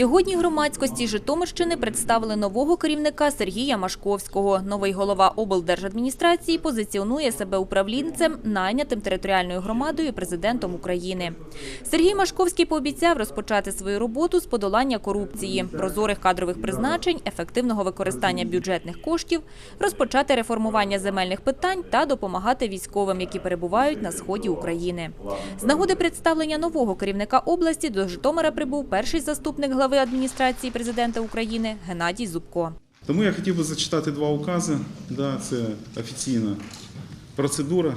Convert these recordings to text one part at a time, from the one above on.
Сьогодні громадськості Житомирщини представили нового керівника Сергія Машковського. Новий голова облдержадміністрації позиціонує себе управлінцем, найнятим територіальною громадою президентом України. Сергій Машковський пообіцяв розпочати свою роботу з подолання корупції, прозорих кадрових призначень, ефективного використання бюджетних коштів, розпочати реформування земельних питань та допомагати військовим, які перебувають на сході України. З нагоди представлення нового керівника області до Житомира прибув перший заступник глави адміністрації президента України Геннадій Зубко. Тому я хотів би зачитати два укази. Да, це офіційна процедура.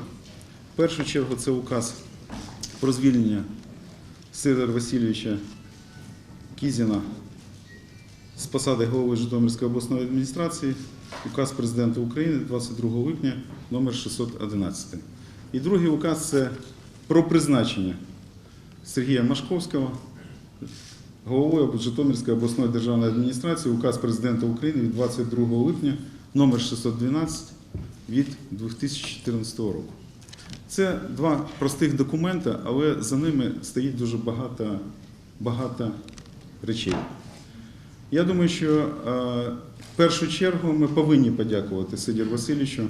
В першу чергу це указ про звільнення Сидора Васильовича Кізіна з посади голови Житомирської обласної адміністрації. Указ президента України 22 липня номер 611. І другий указ це про призначення Сергія Машковського головою Житомирської обласної державної адміністрації указ президента України від 22 липня номер 612 від 2014 року. Це два простих документи, але за ними стоїть дуже багато, багато речей. Я думаю, що е, в першу чергу ми повинні подякувати Сидір Васильовичу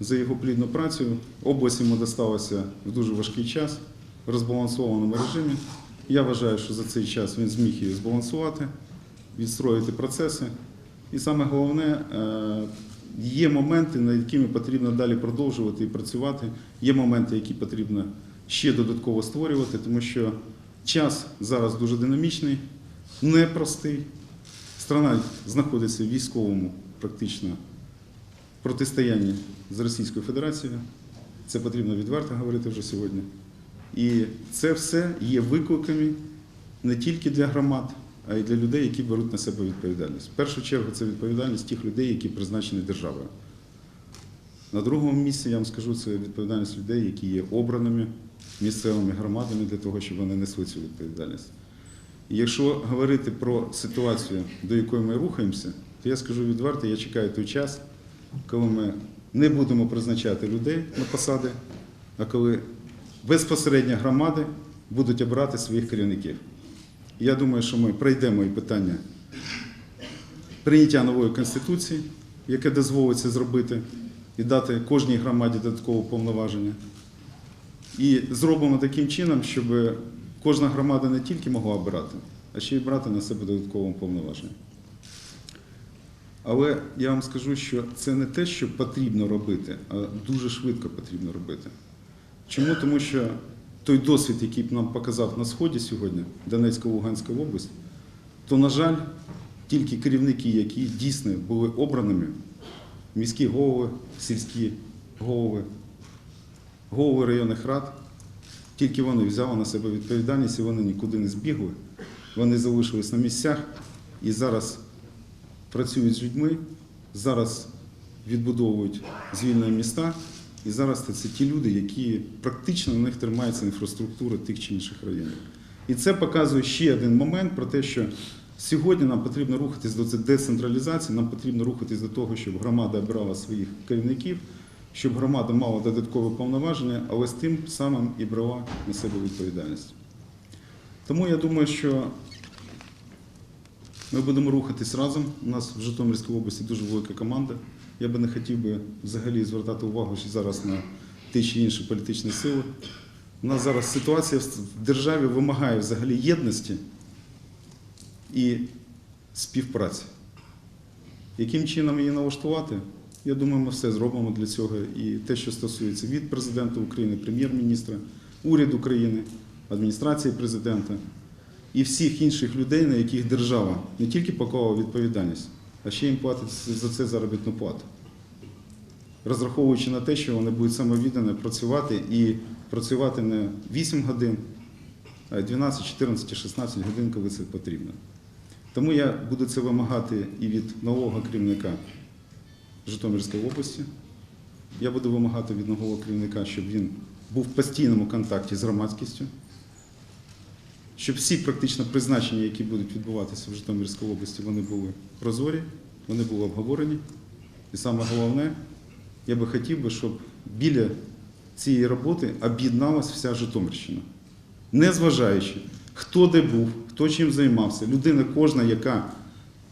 за його плідну працю. Область йому досталося в дуже важкий час в розбалансованому режимі. Я вважаю, що за цей час він зміг її збалансувати, відстроїти процеси. І саме головне, е, є моменти, над якими потрібно далі продовжувати і працювати. Є моменти, які потрібно ще додатково створювати, тому що час зараз дуже динамічний, непростий. Страна знаходиться в військовому практично протистоянні з Російською Федерацією. Це потрібно відверто говорити вже сьогодні. І це все є викликами не тільки для громад, а й для людей, які беруть на себе відповідальність. В першу чергу це відповідальність тих людей, які призначені державою. На другому місці я вам скажу, це відповідальність людей, які є обраними місцевими громадами для того, щоб вони несли цю відповідальність. І якщо говорити про ситуацію, до якої ми рухаємося, то я скажу відверто, я чекаю той час, коли ми не будемо призначати людей на посади, а коли безпосередньо громади будуть обирати своїх керівників. Я думаю, що ми пройдемо і питання прийняття нової конституції, яке дозволить це зробити і дати кожній громаді додаткове повноваження. І зробимо таким чином, щоб кожна громада не тільки могла обирати, а ще й брати на себе додаткове повноваження. Але я вам скажу, що це не те, що потрібно робити, а дуже швидко потрібно робити. Чому? Тому що той досвід, який б нам показав на Сході сьогодні, Донецька Луганська область, то, на жаль, тільки керівники, які дійсно були обраними, міські голови, сільські голови, голови районних рад, тільки вони взяли на себе відповідальність і вони нікуди не збігли. Вони залишились на місцях і зараз працюють з людьми, зараз відбудовують звільнені міста. І зараз це ті люди, які практично на них тримається інфраструктура тих чи інших районів. І це показує ще один момент про те, що сьогодні нам потрібно рухатись до децентралізації, нам потрібно рухатись до того, щоб громада обирала своїх керівників, щоб громада мала додаткове повноваження, але з тим самим і брала на себе відповідальність. Тому я думаю, що ми будемо рухатись разом. У нас в Житомирській області дуже велика команда. Я би не хотів би взагалі звертати увагу ще зараз на ті чи інші політичні сили. У нас зараз ситуація в державі вимагає взагалі єдності і співпраці. Яким чином її налаштувати? Я думаю, ми все зробимо для цього. І те, що стосується від президента України, прем'єр-міністра, уряду України, адміністрації президента і всіх інших людей, на яких держава не тільки поклала відповідальність, а ще їм платить за це заробітну плату. Розраховуючи на те, що вони будуть самовіддано працювати і працювати не 8 годин, а 12, 14, 16 годин, коли це потрібно. Тому я буду це вимагати і від нового керівника Житомирської області. Я буду вимагати від нового керівника, щоб він був в постійному контакті з громадськістю, щоб всі практично призначення, які будуть відбуватися в Житомирській області, вони були прозорі, вони були обговорені. І саме головне, я би хотів би, щоб біля цієї роботи об'єдналася вся Житомирщина. Незважаючи хто де був, хто чим займався. Людина кожна, яка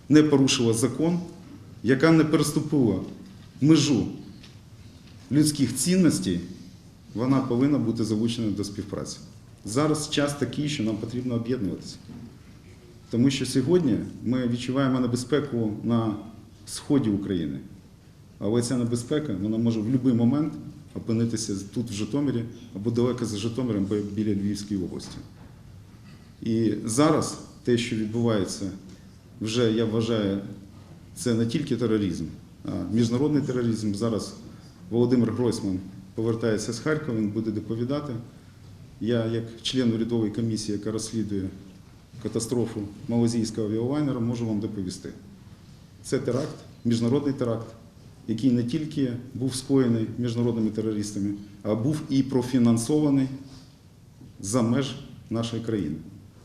не порушила закон, яка не переступила межу людських цінностей, вона повинна бути залучена до співпраці. Зараз час такий, що нам потрібно об'єднуватися. Тому що сьогодні ми відчуваємо небезпеку на сході України. Але ця небезпека вона може в будь-який момент опинитися тут, в Житомирі, або далеко за Житомиром, біля Львівської області. І зараз те, що відбувається, вже я вважаю, це не тільки тероризм, а міжнародний тероризм. Зараз Володимир Гройсман повертається з Харкова, він буде доповідати. Я, як член урядової комісії, яка розслідує катастрофу малазійського авіалайнера, можу вам доповісти. Це теракт, міжнародний теракт, який не тільки був скоєний міжнародними терористами, а був і профінансований за меж нашої країни.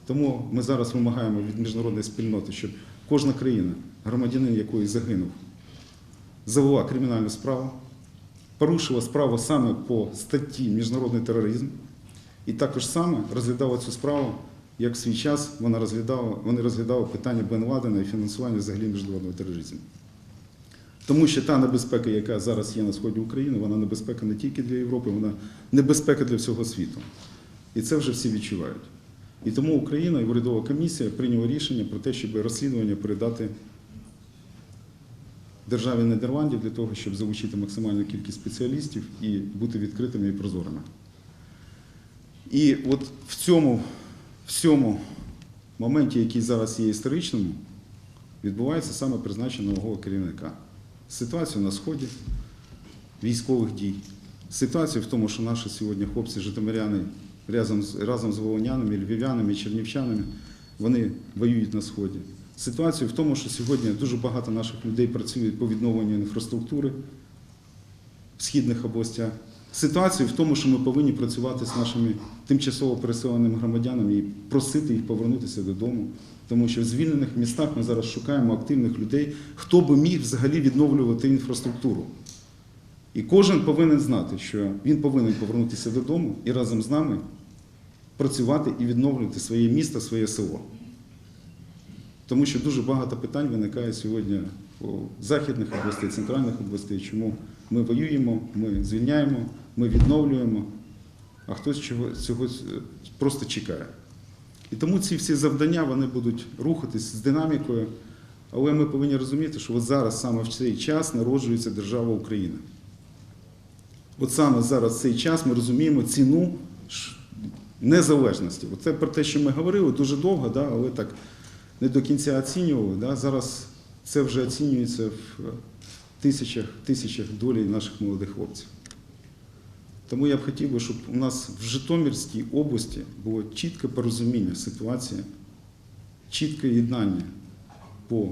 Тому ми зараз вимагаємо від міжнародної спільноти, щоб кожна країна, громадянин якої загинув, завела кримінальну справу, порушила справу саме по статті Міжнародний тероризм, і також саме розглядала цю справу, як в свій час вона розглядала, вони розглядали питання Бен Ладена і фінансування взагалі міжнародного тероризму. Тому що та небезпека, яка зараз є на сході України, вона небезпека не тільки для Європи, вона небезпека для всього світу. І це вже всі відчувають. І тому Україна і урядова комісія прийняла рішення про те, щоб розслідування передати державі Нідерландів для того, щоб залучити максимальну кількість спеціалістів і бути відкритими і прозорими. І от в цьому, в цьому моменті, який зараз є історичному, відбувається саме призначення нового керівника. Ситуацію на сході військових дій, ситуацію в тому, що наші сьогодні хлопці житомиряни разом з, разом з волонянами, львів'янами, чернівчанами, вони воюють на сході. Ситуацію в тому, що сьогодні дуже багато наших людей працюють по відновленню інфраструктури в східних областях. Ситуацію в тому, що ми повинні працювати з нашими тимчасово переселеними громадянами і просити їх повернутися додому. Тому що в звільнених містах ми зараз шукаємо активних людей, хто би міг взагалі відновлювати інфраструктуру. І кожен повинен знати, що він повинен повернутися додому і разом з нами працювати і відновлювати своє місто, своє село. Тому що дуже багато питань виникає сьогодні західних областей, центральних областей, чому ми воюємо, ми звільняємо, ми відновлюємо, а хтось чого, цього просто чекає. І тому ці всі завдання вони будуть рухатись з динамікою, але ми повинні розуміти, що от зараз саме в цей час народжується держава Україна. От саме зараз в цей час ми розуміємо ціну незалежності. Оце про те, що ми говорили дуже довго, да, але так не до кінця оцінювали. Да. Зараз це вже оцінюється в тисячах, тисячах долі наших молодих хлопців. Тому я б хотів би, щоб у нас в Житомирській області було чітке порозуміння ситуації, чітке єднання по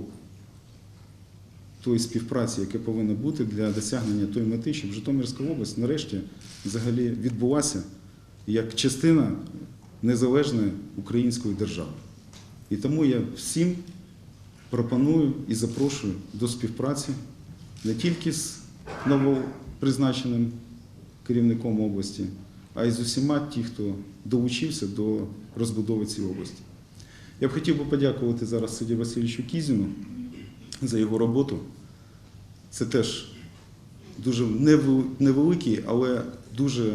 тої співпраці, яка повинна бути для досягнення тої мети, щоб Житомирська область нарешті взагалі відбулася як частина незалежної української держави. І тому я всім пропоную і запрошую до співпраці не тільки з новопризначеним керівником області, а й з усіма ті, хто долучився до розбудови цієї області. Я б хотів би подякувати зараз Сиді Васильовичу Кізіну за його роботу. Це теж дуже невеликий, але дуже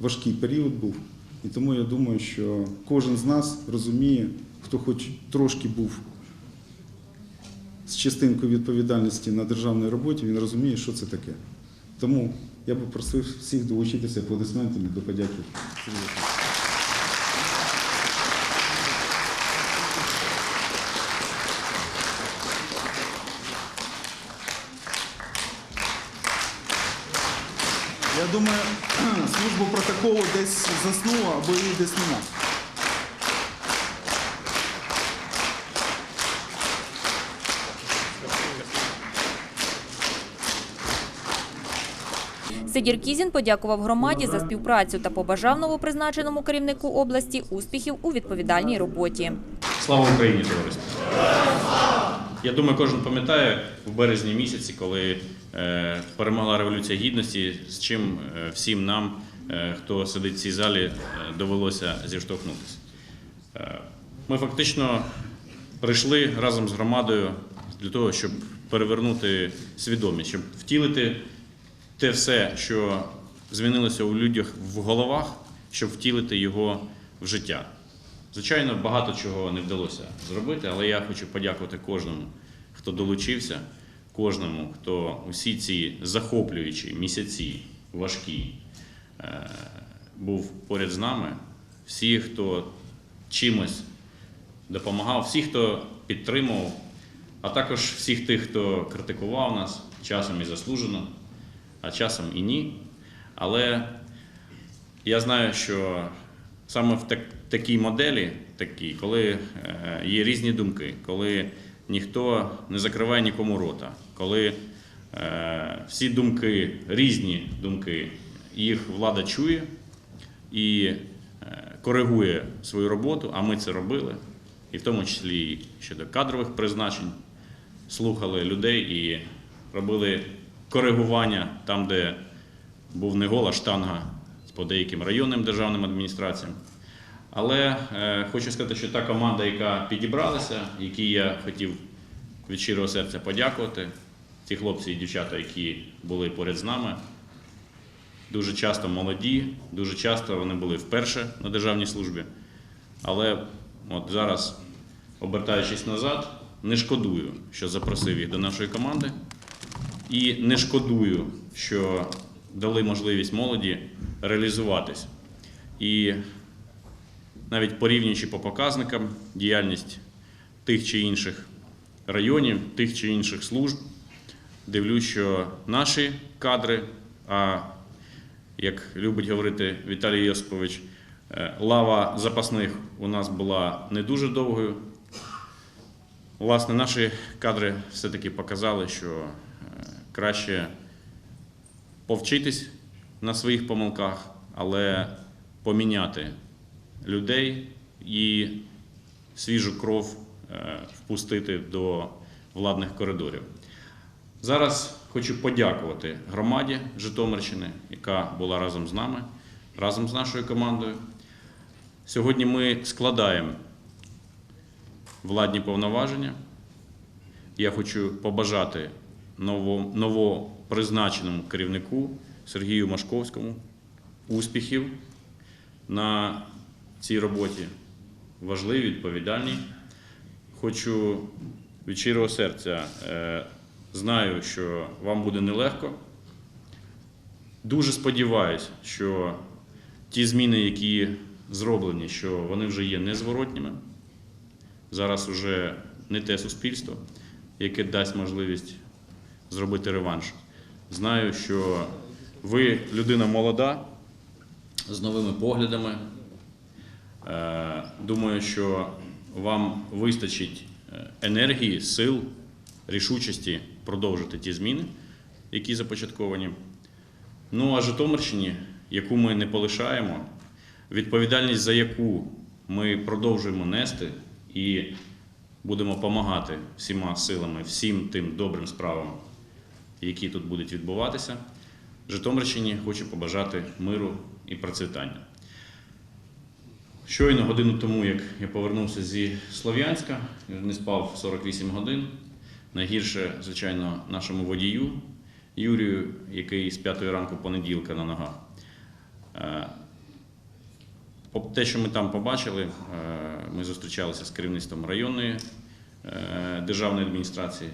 важкий період був. І тому я думаю, що кожен з нас розуміє, хто хоч трошки був з частинкою відповідальності на державній роботі, він розуміє, що це таке. Тому я би просив всіх долучитися аплодисментами до подяки. Я думаю, службу протоколу десь заснула або її десь нема. Сидір Кізін подякував громаді за співпрацю та побажав новопризначеному керівнику області успіхів у відповідальній роботі. Слава Україні, товариство! Я думаю, кожен пам'ятає в березні місяці, коли е, перемогла Революція Гідності, з чим е, всім нам, е, хто сидить в цій залі, довелося зіштовхнутися. Ми фактично прийшли разом з громадою для того, щоб перевернути свідомість, щоб втілити те все, що змінилося у людях в головах, щоб втілити його в життя. Звичайно, багато чого не вдалося зробити, але я хочу подякувати кожному, хто долучився, кожному, хто усі ці захоплюючі місяці важкі е, був поряд з нами, всі, хто чимось допомагав, всі, хто підтримував, а також всіх тих, хто критикував нас часом і заслужено, а часом і ні. Але я знаю, що саме в так, такій моделі, такій, коли е, є різні думки, коли ніхто не закриває нікому рота, коли е, всі думки, різні думки, їх влада чує і е, коригує свою роботу, а ми це робили, і в тому числі щодо кадрових призначень, слухали людей і робили коригування там, де був не гола штанга по деяким районним державним адміністраціям. Але е, хочу сказати, що та команда, яка підібралася, якій я хотів від щирого серця подякувати, ті хлопці і дівчата, які були поряд з нами, дуже часто молоді, дуже часто вони були вперше на державній службі. Але от зараз, обертаючись назад, не шкодую, що запросив їх до нашої команди. І не шкодую, що дали можливість молоді реалізуватись. І навіть порівнюючи по показникам діяльність тих чи інших районів, тих чи інших служб, дивлюсь, що наші кадри, а як любить говорити Віталій Йосипович, е, лава запасних у нас була не дуже довгою. Власне, наші кадри все-таки показали, що краще повчитись на своїх помилках, але поміняти людей і свіжу кров е, впустити до владних коридорів. Зараз хочу подякувати громаді Житомирщини, яка була разом з нами, разом з нашою командою. Сьогодні ми складаємо владні повноваження. Я хочу побажати новопризначеному керівнику Сергію Машковському успіхів на цій роботі. Важливій, відповідальній. Хочу від щирого серця е, знаю, що вам буде нелегко. Дуже сподіваюся, що ті зміни, які зроблені, що вони вже є незворотніми. Зараз вже не те суспільство, яке дасть можливість зробити реванш. Знаю, що ви людина молода, з новими поглядами. Е, Думаю, що вам вистачить е, енергії, сил, рішучості продовжити ті зміни, які започатковані. Ну а Житомирщині, яку ми не полишаємо, відповідальність за яку ми продовжуємо нести і будемо допомагати всіма силами, всім тим добрим справам, які тут будуть відбуватися. Житомирщині хочу побажати миру і процвітання. Щойно годину тому, як я повернувся зі Слов'янська, не спав 48 годин. Найгірше, звичайно, нашому водію Юрію, який з 5 ранку понеділка на ногах. Е, Те, що ми там побачили, е, ми зустрічалися з керівництвом районної е, державної адміністрації.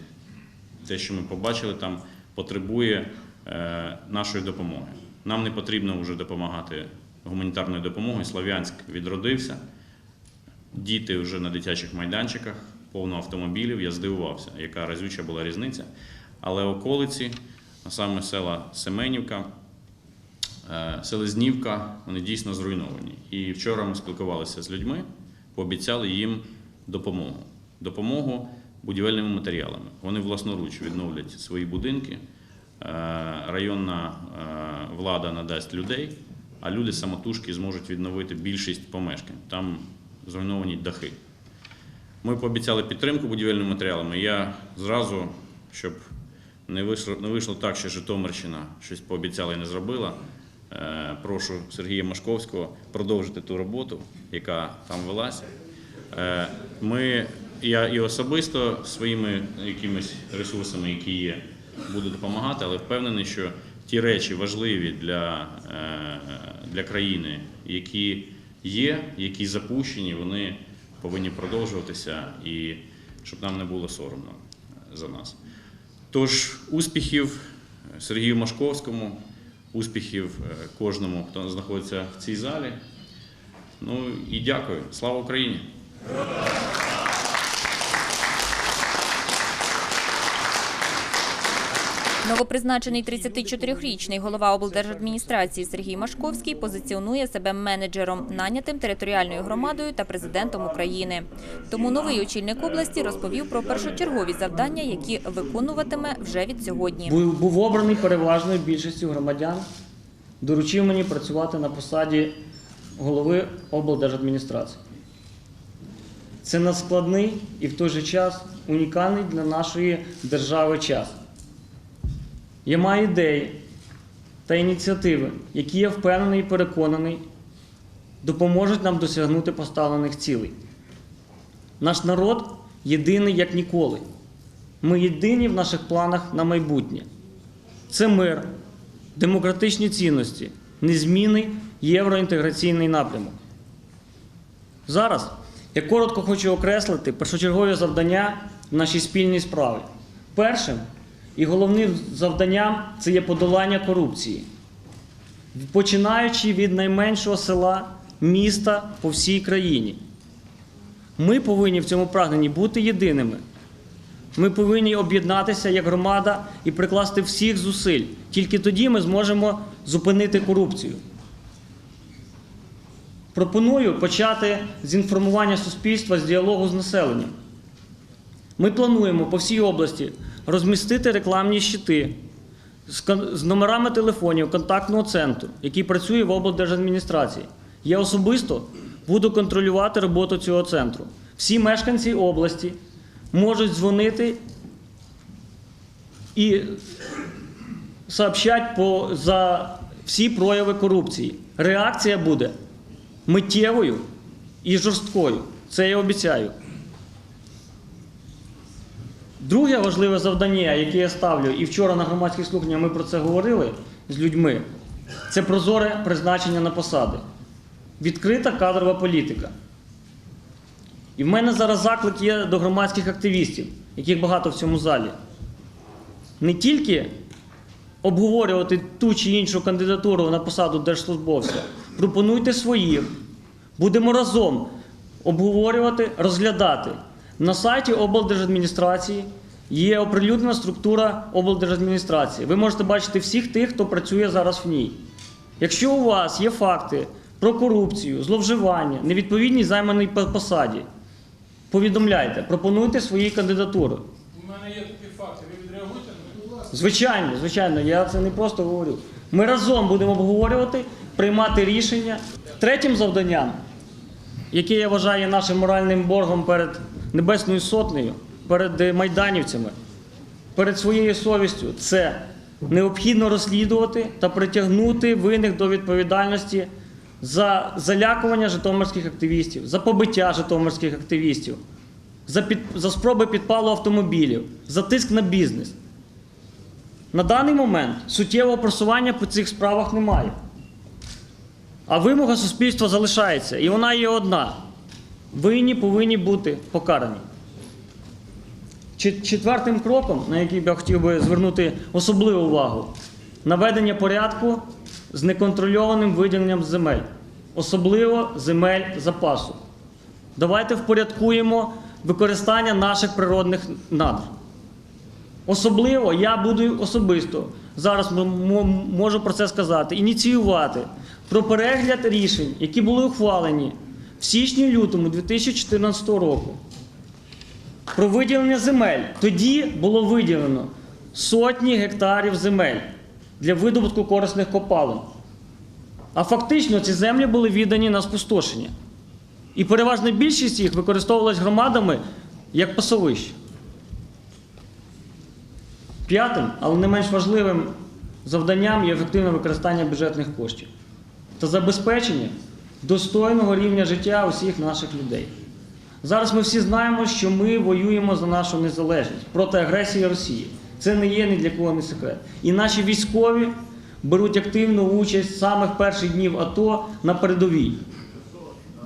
Те, що ми побачили там, потребує е, нашої допомоги. Нам не потрібно вже допомагати гуманітарною допомогою. Слов'янськ відродився. Діти вже на дитячих майданчиках, повно автомобілів. Я здивувався, яка разюча була різниця. Але околиці, а саме села Семенівка, е, Селезнівка, вони дійсно зруйновані. І вчора ми спілкувалися з людьми, пообіцяли їм допомогу. Допомогу будівельними матеріалами. Вони власноруч відновлять свої будинки. Е, Районна е, влада надасть людей, а люди самотужки зможуть відновити більшість помешкань. Там зруйновані дахи. Ми пообіцяли підтримку будівельними матеріалами. Я зразу, щоб не вийшло, так, що Житомирщина щось пообіцяла і не зробила. е, Прошу Сергія Машковського продовжити ту роботу, яка там велася. Ми, я і особисто своїми якимись ресурсами, які є, буду допомагати, але впевнений, що ті речі важливі для, е, для країни, які є, які запущені, вони повинні продовжуватися і щоб нам не було соромно за нас. Тож успіхів Сергію Машковському, успіхів е, кожному, хто знаходиться в цій залі. Ну і дякую. Слава Україні! Новопризначений 34-річний голова облдержадміністрації Сергій Машковський позиціонує себе менеджером, нанятим територіальною громадою та президентом України. Тому новий очільник області розповів про першочергові завдання, які виконуватиме вже від сьогодні. Був, обраний переважною більшістю громадян, доручив мені працювати на посаді голови облдержадміністрації. Це надскладний і в той же час унікальний для нашої держави час. Я маю ідеї та ініціативи, які я впевнений і переконаний, допоможуть нам досягнути поставлених цілей. Наш народ єдиний як ніколи. Ми єдині в наших планах на майбутнє. Це мир, демократичні цінності, незмінний євроінтеграційний напрямок. Зараз я коротко хочу окреслити першочергові завдання в нашій спільній справі. Першим і головним завданням це є подолання корупції, починаючи від найменшого села, міста по всій країні. Ми повинні в цьому прагненні бути єдиними. Ми повинні об'єднатися як громада і прикласти всіх зусиль. Тільки тоді ми зможемо зупинити корупцію. Пропоную почати з інформування суспільства з діалогу з населенням. Ми плануємо по всій області розмістити рекламні щити з номерами телефонів контактного центру, який працює в облдержадміністрації. Я особисто буду контролювати роботу цього центру. Всі мешканці області можуть дзвонити і сообщать по, за всі прояви корупції. Реакція буде миттєвою і жорсткою. Це я обіцяю. Друге важливе завдання, яке я ставлю, і вчора на громадських слуханнях ми про це говорили з людьми, це прозоре призначення на посади. Відкрита кадрова політика. І в мене зараз заклик є до громадських активістів, яких багато в цьому залі. Не тільки обговорювати ту чи іншу кандидатуру на посаду держслужбовця, пропонуйте своїх. Будемо разом обговорювати, розглядати. На сайті облдержадміністрації є оприлюднена структура облдержадміністрації. Ви можете бачити всіх тих, хто працює зараз в ній. Якщо у вас є факти про корупцію, зловживання, невідповідність займаній посаді, повідомляйте, пропонуйте свої кандидатури. У мене є такі факти. Ви відреагуєте на них? Звичайно, звичайно, я це не просто говорю. Ми разом будемо обговорювати, приймати рішення. Третім завданням, яке я вважаю нашим моральним боргом перед Небесною Сотнею, перед е, майданівцями, перед своєю совістю, це необхідно розслідувати та притягнути винних до відповідальності за залякування житомирських активістів, за побиття житомирських активістів, за, під, за спроби підпалу автомобілів, за тиск на бізнес. На даний момент суттєвого просування по цих справах немає. А вимога суспільства залишається, і вона є одна. Винні повинні бути покарані. Четвертим кроком, на який я хотів би звернути особливу увагу, наведення порядку з неконтрольованим виділенням земель, особливо земель запасу. Давайте впорядкуємо використання наших природних надр. Особливо я буду особисто зараз можу про це сказати, ініціювати про перегляд рішень, які були ухвалені в січні-лютому 2014 року. Про виділення земель. Тоді було виділено сотні гектарів земель для видобутку корисних копалин. А фактично ці землі були віддані на спустошення. І переважна більшість їх використовувалась громадами як пасовище. П'ятим, але не менш важливим завданням є ефективне використання бюджетних коштів та забезпечення достойного рівня життя усіх наших людей. Зараз ми всі знаємо, що ми воюємо за нашу незалежність проти агресії Росії. Це не є ні для кого не секрет. І наші військові беруть активну участь з самих перших днів АТО на передовій.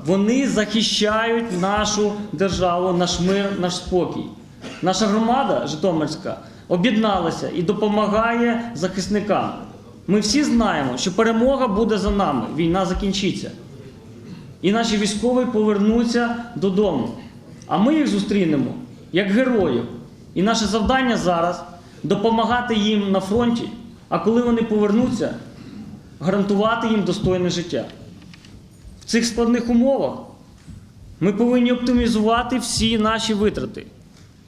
Вони захищають нашу державу, наш мир, наш спокій. Наша громада Житомирська об'єдналася і допомагає захисникам. Ми всі знаємо, що перемога буде за нами, війна закінчиться. І наші військові повернуться додому. А ми їх зустрінемо як героїв. І наше завдання зараз допомагати їм на фронті, а коли вони повернуться, гарантувати їм достойне життя. В цих складних умовах ми повинні оптимізувати всі наші витрати.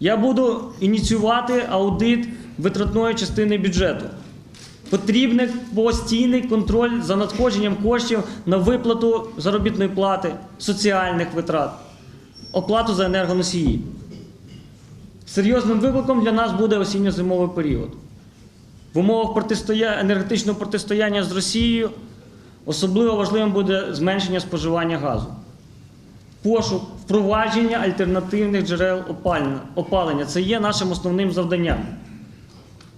Я буду ініціювати аудит витратної частини бюджету. Потрібний постійний контроль за надходженням коштів на виплату заробітної плати, соціальних витрат, оплату за енергоносії. Серйозним викликом для нас буде осінньо-зимовий період. В умовах протистоя... енергетичного протистояння з Росією особливо важливим буде зменшення споживання газу. Пошук, впровадження альтернативних джерел опалення. Це є нашим основним завданням.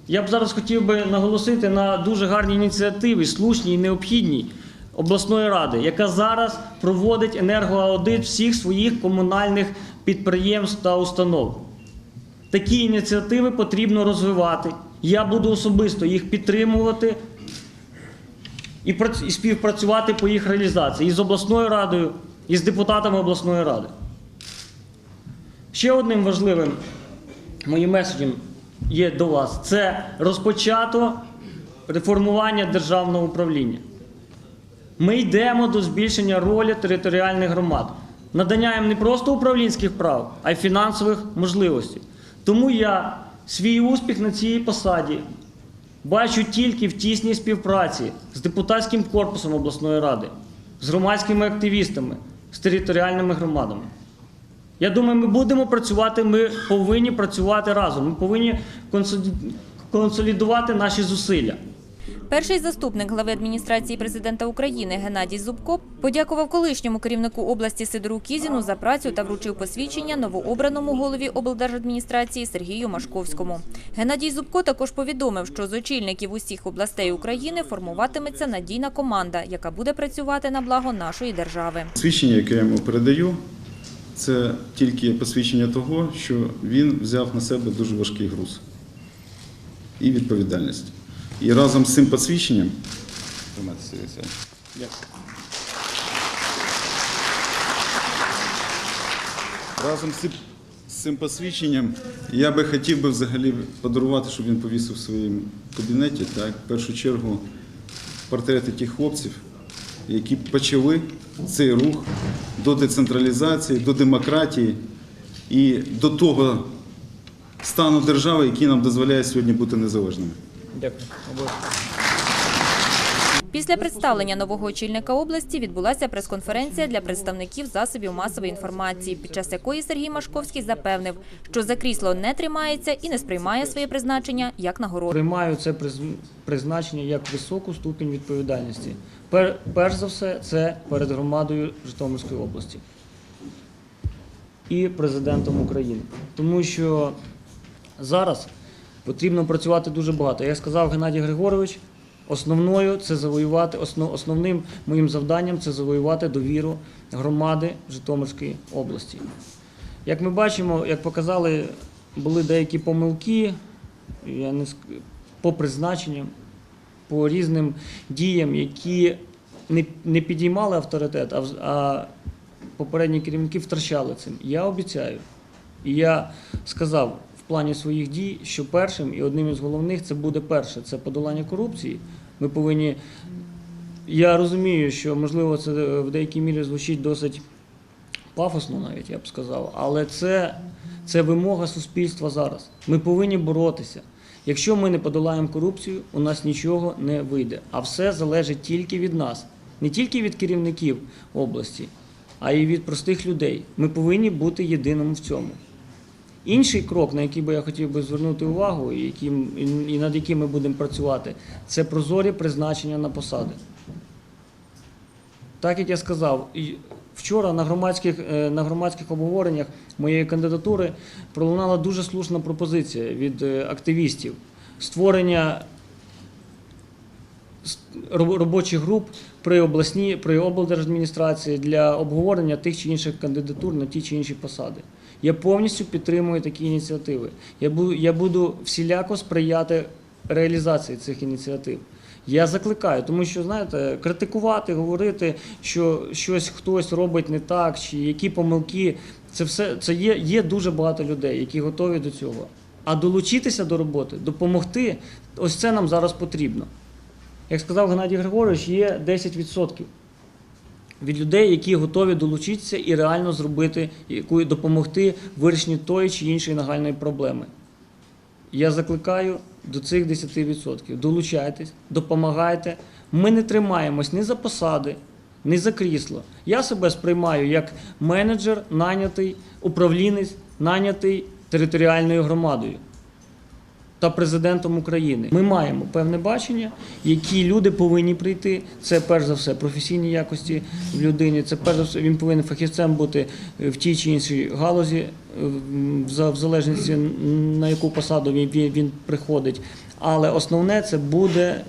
Я б зараз хотів би наголосити на дуже гарній ініціативі, слушній і необхідній обласної ради, яка зараз проводить енергоаудит всіх своїх комунальних підприємств та установ. Такі ініціативи потрібно розвивати. Я буду особисто їх підтримувати і прац- і співпрацювати по їх реалізації і з обласною радою, і з депутатами обласної ради. Ще одним важливим моїм меседжем є до вас це розпочато реформування державного управління. Ми йдемо до збільшення ролі територіальних громад, надання їм не просто управлінських прав, а й фінансових можливостей. Тому я свій успіх на цій посаді бачу тільки в тісній співпраці з депутатським корпусом обласної ради, з громадськими активістами, з територіальними громадами. Я думаю, ми будемо працювати, ми повинні працювати разом. Ми повинні консолідувати наші зусилля. Перший заступник глави адміністрації президента України Геннадій Зубко подякував колишньому керівнику області Сидору Кізіну за працю та вручив посвідчення новообраному голові облдержадміністрації Сергію Машковському. Геннадій Зубко також повідомив, що з очільників усіх областей України формуватиметься надійна команда, яка буде працювати на благо нашої держави. Посвідчення, яке я йому передаю, це тільки посвідчення того, що він взяв на себе дуже важкий груз і відповідальність. І разом з цим посвідченням. Разом з цим посвідченням я би хотів би взагалі подарувати, щоб він повісив в своєму кабінеті, так, в першу чергу, портрети тих хлопців, які почали цей рух до децентралізації, до демократії і до того стану держави, який нам дозволяє сьогодні бути незалежними. Дякую. Після представлення нового очільника області відбулася прес-конференція для представників засобів масової інформації, під час якої Сергій Машковський запевнив, що за крісло не тримається і не сприймає своє призначення як нагороду. Приймаю це приз- призначення як високу ступінь відповідальності. Пер- перш за все, це перед громадою Житомирської області і президентом України. Тому що зараз потрібно працювати дуже багато. Як сказав Геннадій Григорович, основною це завоювати, основ- основним моїм завданням це завоювати довіру громади Житомирської області. Як ми бачимо, як показали, були деякі помилки, я не по призначенням, по різним діям, які не, не підіймали авторитет, а, а попередні керівники втрачали цим. Я обіцяю. І я сказав в плані своїх дій, що першим і одним із головних це буде перше це подолання корупції. Ми повинні. Я розумію, що можливо це в деякій мірі звучить досить пафосно, навіть я б сказав, але це, це вимога суспільства зараз. Ми повинні боротися. Якщо ми не подолаємо корупцію, у нас нічого не вийде. А все залежить тільки від нас, не тільки від керівників області, а й від простих людей. Ми повинні бути єдиним в цьому. Інший крок, на який би я хотів би звернути увагу, і, над яким ми будемо працювати, це прозорі призначення на посади. Так як я сказав, Вчора на громадських, е, на громадських обговореннях моєї кандидатури пролунала дуже слушна пропозиція від е, активістів створення робочих груп при обласній при облдержадміністрації для обговорення тих чи інших кандидатур на ті чи інші посади. Я повністю підтримую такі ініціативи. Я буду, я буду всіляко сприяти реалізації цих ініціатив. Я закликаю, тому що знаєте, критикувати, говорити, що щось хтось робить не так, чи які помилки, це все це є, є дуже багато людей, які готові до цього. А долучитися до роботи, допомогти, ось це нам зараз потрібно. Як сказав Геннадій Григорович, є 10% від людей, які готові долучитися і реально зробити, яку допомогти в вирішенні тої чи іншої нагальної проблеми. Я закликаю до цих 10%. Долучайтесь, допомагайте. Ми не тримаємось ні за посади, ні за крісло. Я себе сприймаю як менеджер, нанятий, управлінець, нанятий територіальною громадою та президентом України. Ми маємо певне бачення, які люди повинні прийти. Це перш за все професійні якості в людині. Це перш за все він повинен фахівцем бути в тій чи іншій галузі, е, в залежності на яку посаду він, приходить. Але основне це буде.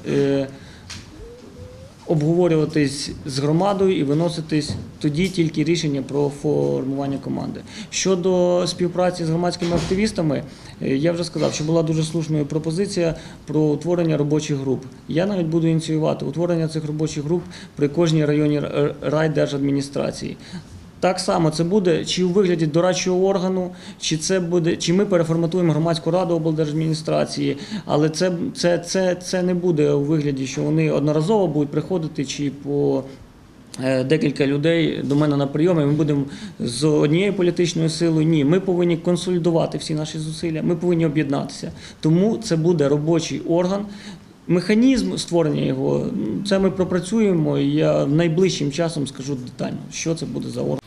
Обговорюватись з громадою і виноситись тоді тільки рішення про формування команди. Щодо співпраці з громадськими активістами, е, я вже сказав, що була дуже слушною пропозиція про утворення робочих груп. Я навіть буду ініціювати утворення цих робочих груп при кожній районній райдержадміністрації. Так само це буде чи у вигляді дорадчого органу, чи це буде, чи ми переформатуємо громадську раду облдержадміністрації, але це, це, це, це не буде у вигляді, що вони одноразово будуть приходити чи по. е, Декілька людей до мене на прийом, і ми будемо з однією політичною силою. Ні, ми повинні консолідувати всі наші зусилля, ми повинні об'єднатися. Тому це буде робочий орган. Механізм створення його це ми пропрацюємо. І я найближчим часом скажу детально, що це буде за орган.